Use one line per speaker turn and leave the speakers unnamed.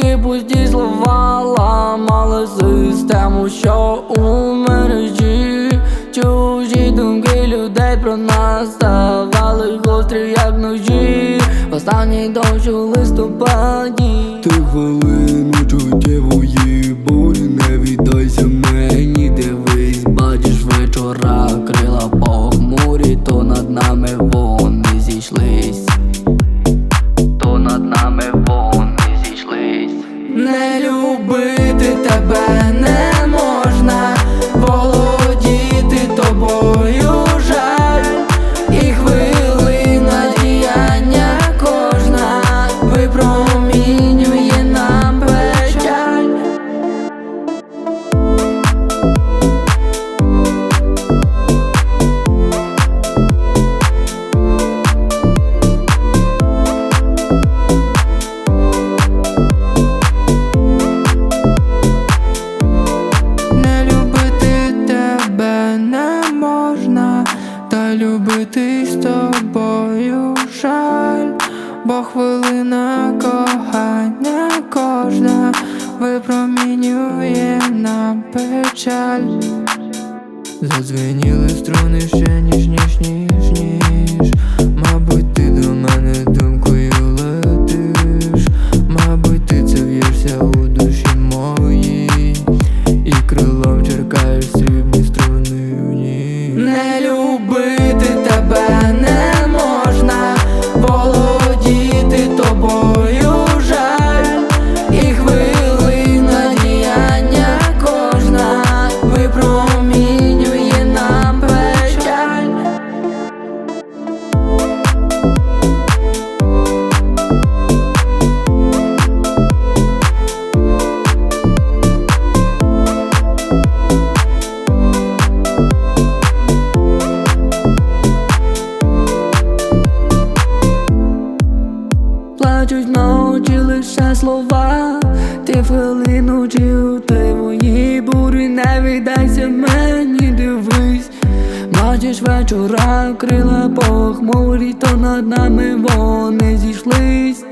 тільки пусті слова ламали систему, що у мережі чужі думки людей про нас ставали гострі, як ножі. Останній дощ у листопаді.
Ти хвилину чуттєвої бурі не віддайся мені Дивись, бачиш вечора крила похмурі, то над нами вони
любити з тобою жаль, бо хвилина кохання кожна випромінює нам печаль.
Задзвеніли струни
Плачуть ночі лише слова, ти в хвилину чи ти мої бурі, не віддайся мені, дивись. Бачиш вечора, крила похмурі, то над нами вони зійшлись.